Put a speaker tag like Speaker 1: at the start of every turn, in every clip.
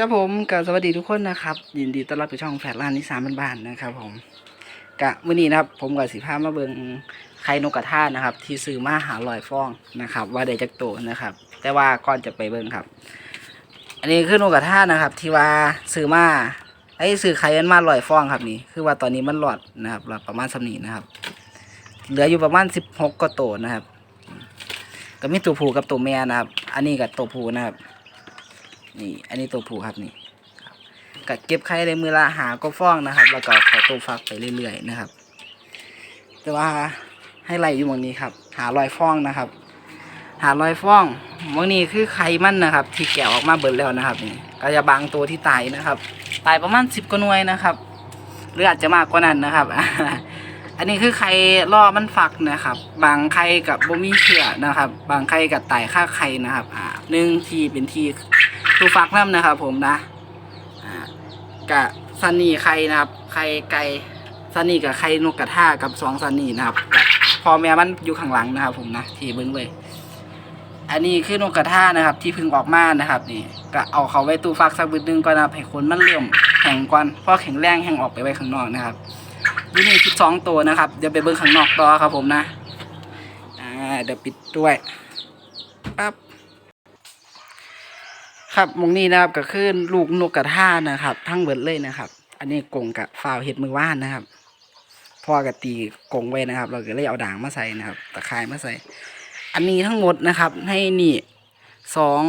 Speaker 1: ครับผมกับสวัสดีทุกคนนะครับ ยินดีต้อนรับสู่ช่องแฟลร้านนิสานบ้านๆนะครับ ผมกะมื้อนี้นะครับ ผมกับสีผ้ามาเบิงไข่นกกระทานะครับ ที่ซื้อมาหาลอยฟองนะครับ ว่าได้จักโตนะครับ แต่ว่าก่อนจะไปเบิงครับ อันนี้คือนกกระทานะครับ ที่ว่าซื้อมาไอ้ซื้อไข่มันมาลอยฟองครับนี่คือว่าตอนนี้มันหลอดนะครับหลอดประมาณสำนีนะครับ เหลืออยู่ประมาณสิบหกกว่าโตนะครับ ก็มีตัวผูกับตัวแม่นะครับ อันนี้กับตัวผูนะครับ นี่ อันนี้ตัวผู้ครับนี่ครับก็เก็บไข่ในมือละหาก็ฟ้องนะครับ แล้วก็ขอตัวฟักไปเรื่อยๆนะครับ แต่ว่าให้ไล่อยู่หมองนี้ครับ หารอยฟ้องนะครับ หารอยฟ้องหมองนี้คือไข่มันนะครับ ที่แกะออกมาเบิดแล้วนะครับนี่ก็จะบางตัวที่ตายนะครับ ตายประมาณสิบกว่าหน่วยนะครับ หรืออาจจะมากกว่านั้นนะครับ อันนี้คือไข่ล่อมันฝักนะครับ บางไข่กับบ่มีเชื้อนะครับ บางไข่กับตายค่าไข่นะครับ อ่าหนึ่งทีเป็นที ทูฟักน้ำนะครับ ผมนะกะซันนี่ไข่นะครับไข่ไก่ซันนี่กับไข่นกกระทากับสองซันนี่นะครับพอแม่มันอยู่ข้างหลังนะครับ ผมนะที่เบิ้งเลย อันนี้คือนกกระทานะครับ ที่พึ่งออกมานะครับ นี่ก็เอาเขาไว้ตู้ฟักสักบึดนึงก่อนนะให้ขนมันเริ่มแข็งก่อนพอแข็งแรงแข็งออกไปไว้ข้างนอกนะครับอยู่นี่สิบสองตัวนะครับเดี๋ยวไปเบิ้งข้างนอกต่อครับ ผมนะอ่าเดี๋ยวปิดด้วยปั๊บ ครับมองนี้นะครับก็คือลูกนกกระทานะครับ ทั้งเบิดเลยนะครับ อันนี้กงกับฟาวเห็ดมือว่านนะครับพ่อกะตีกงไว้นะครับ เราก็เลยเอาด่างมาใส่นะครับตะไคร้มาใส่ อันนี้ทั้งหมดนะครับ ให้นี่สอง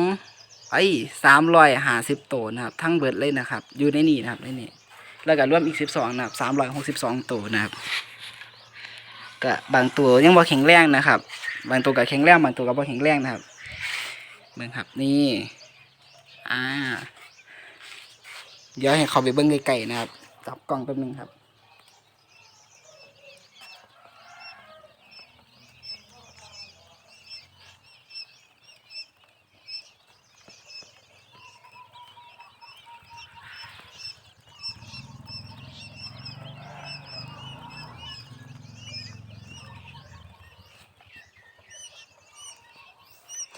Speaker 1: ไอ้สามร้อยห้าสิบตัวนะครับ ทั้งเบิดเลยนะครับ อยู่ในนี่นะครับในนี่แล้วก็รวมอีกสิบสองนะครับสามร้อยหกสิบสองตัวนะครับก็บางตัวยังบ่แข็งแรงนะครับ บางตัวก็แข็งแรงบางตัวก็บ่แข็งแรงนะครับเบิ่งครับนี่ อ่า เดี๋ยวให้เขาไปเบิ้งไกลๆนะครับจับกล้องแป๊บนึงครับ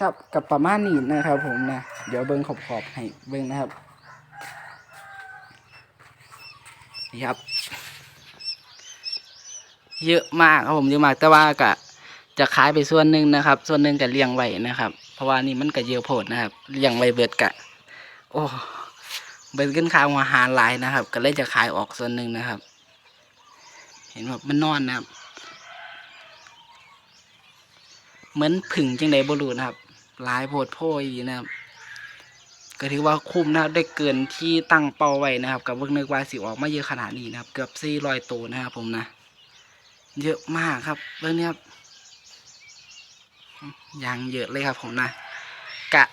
Speaker 1: ครับกับประมาณนี้นะครับผมนะ เดี๋ยวเบิ้งขอบๆให้เบิ้งนะครับ นี่ครับ เยอะมากครับผมเยอะมากแต่ว่าก็จะขายไปส่วนหนึ่งนะครับ ส่วนหนึ่งก็เลี้ยงไว้นะครับ เพราะว่านี่มันก็เยอะโพดนะครับเลี้ยงไว้เบิดกะ โอ้เบิดขึ้นค่าอาหารหลายนะครับ ก็เลยจะขายออกส่วนหนึ่งนะครับ เห็นแบบมันนอนนะครับ เหมือนผึ่งจังไดบรูนะครับหลายโพดโพยนะครับ ก็ถือว่าคุ้มนะครับได้เกินที่ตั้งเป้าไว้นะครับกับเวิร์กนึกว่าสิออกมาเยอะขนาดนี้นะครับ เกือบสี่ร้อยตัวนะครับผมนะ เยอะมากครับเรื่องนี้ครับยังเยอะเลยครับผมนะ กะ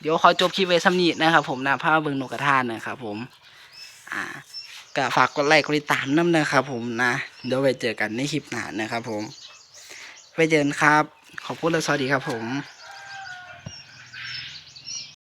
Speaker 1: เดี๋ยวขอจบคลิปไว้สำนีนะครับผมนะภาพเบิงนกกระทานนะครับผม อ่ากะฝากกดไลค์กดติดตามน้ำนะครับผมนะเดี๋ยวไปเจอกันในคลิปหน้านะครับผมไปเจอกันครับ ขอบคุณและสวัสดีครับผม